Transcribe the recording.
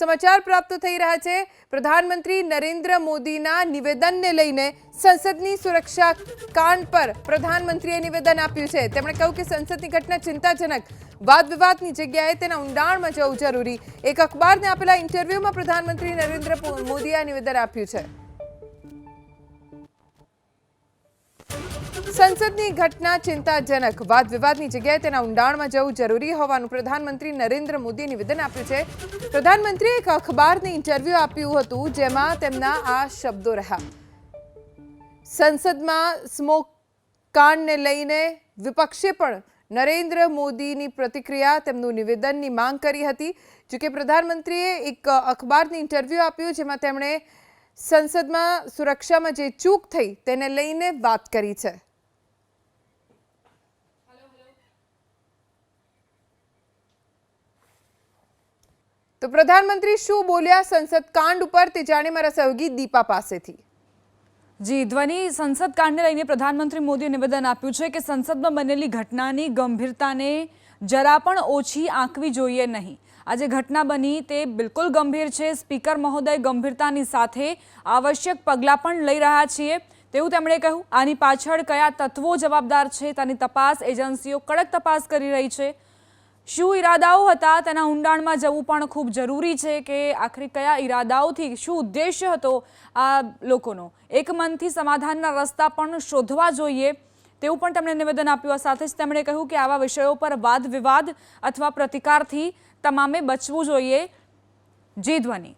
સમાચાર પ્રાપ્ત થઈ રહ્યા છે. પ્રધાનમંત્રી નરેન્દ્ર મોદીના નિવેદનને લઈને સંસદની સુરક્ષા કાંડ પર પ્રધાનમંત્રીએ નિવેદન આપ્યું છે. તેમણે કહ્યું કે સંસદની ઘટના ચિંતાજનક વાદ વિવાદની જગ્યાએ તેના ઊંડાણમાં જવું જરૂરી. એક અખબારને આપેલા ઇન્ટરવ્યુમાં પ્રધાનમંત્રી નરેન્દ્ર મોદીએ આ નિવેદન આપ્યું છે. સંસદની ઘટના ચિંતાજનક. વાદ વિવાદની જગ્યાએ તેના ઊંડાણમાં જવું જરૂરી હોવાનું પ્રધાનમંત્રી નરેન્દ્ર મોદીએ નિવેદન આપ્યું છે. પ્રધાનમંત્રીએ એક અખબારને ઇન્ટરવ્યૂ આપ્યું હતું, જેમાં તેમના આ શબ્દો રહ્યા. સંસદમાં સ્મોક કાંડને લઈને વિપક્ષે પણ નરેન્દ્ર મોદીની પ્રતિક્રિયા, તેમનું નિવેદનની માંગ કરી હતી. જોકે પ્રધાનમંત્રીએ એક અખબારને ઇન્ટરવ્યૂ આપ્યું, જેમાં તેમણે સંસદમાં સુરક્ષામાં જે ચૂક થઈ, તેને લઈને વાત કરી છે. તો પ્રધાનમંત્રી શું બોલ્યા? સંસદ કાંડ ઉપર તે જાણે મારા સહયોગી દીપા પાસેથી. જી, ધ્વનિ સંસદ કાંડને લઈને પ્રધાનમંત્રી મોદીએ નિવેદન આપ્યું છે કે સંસદમાં બનેલી ઘટનાની ગંભીરતાને જરા પણ ઓછી આંકવી જોઈએ નહીં. આજે ઘટના બની તે બિલકુલ ગંભીર છે. સ્પીકર મહોદય ગંભીરતાની સાથે આવશ્યક પગલાં પણ લઈ રહ્યા છીએ. તેવું તેમણે કહ્યું. આની પાછળ કયા તત્વો જવાબદાર છે? તેની તપાસ એજન્સીઓ કડક તપાસ કરી રહી છે. શું ઈરાદાઓ હતા? તેના ઊંડાણમાં જવું પણ ખૂબ જરૂરી છે કે આખરે કયા ઈરાદાઓથી શું ઉદ્દેશ્ય હતો આ લોકોનો? એક મનથી સમાધાનના રસ્તા પણ શોધવા જોઈએ. તેવું પણ તેમણે નિવેદન આપ્યું. આ સાથે જ તેમણે કહ્યું કે આવા વિષયો પર વાદ વિવાદ અથવા પ્રતિકારથી તમામે બચવું જોઈએ. જી ધ્વનિ.